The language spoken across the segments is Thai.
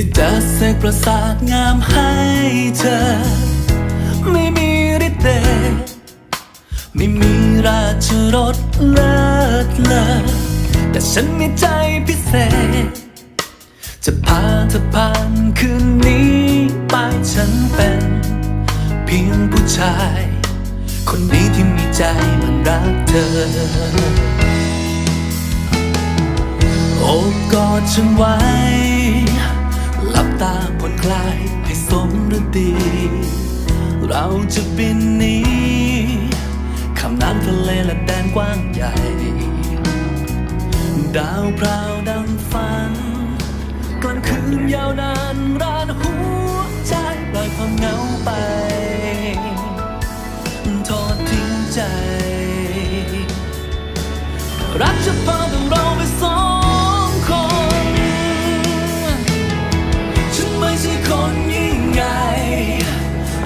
ที่จะเสกประสาทงามให้เธอ ไม่มีฤทธิ์เดชไม่มีราชรสเลิศเลอแต่ฉันมีใจพิเศษ จะพาเธอผ่านคืนนี้ไปฉันเป็น เพียงผู้ชาย คนนี้ที่มีใจมันรักเธอโอบกอดฉันไว้ ดี เราจะบินหนี้ข้ามน้ำทะเลและแดนกว้างใหญ่ ดาวพราวดังฝัน กลางคืนยาวนานรานหัวใจปล่อยความเหงาไปทอดทิ้งใจ รักจะพาต้อ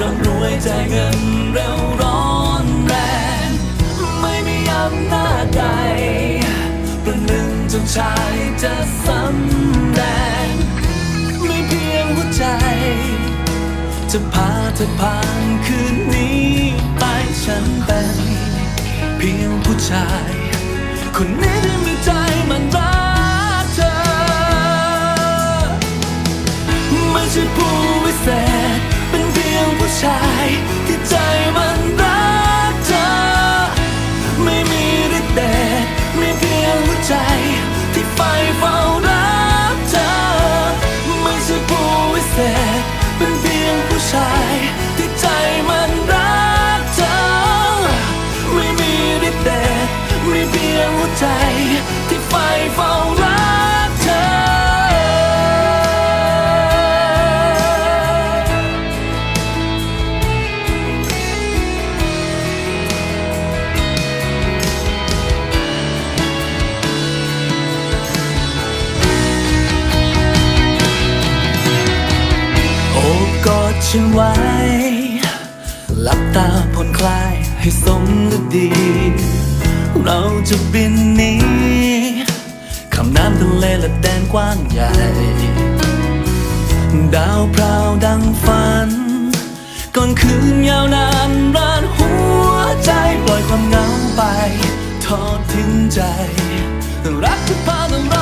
ร่ำรวยใจเงินเร็วร้อนแรง ไม่มีอำนาจใดประหนึ่งจนชายจะสำแดงไม่เพียงหัวใจ จะพาเธอผ่านคืนนี้ไปฉันเป็นเพียงผู้ชาย คนนี้ที่มีใจมันรักเธอไม่ใช่ ช ฉันไว้ หลับตาผ่อนคลายให้สมฤดี เราจะบินหนี้ข้ามน้ำทะเลและแดนกว้างใหญ่ ดาวพราวดังฝัน ก่อนคืนยาวนานรานหัวใจปล่อยความเหงาไป ทอดทิ้งใจ รักจะพาเรา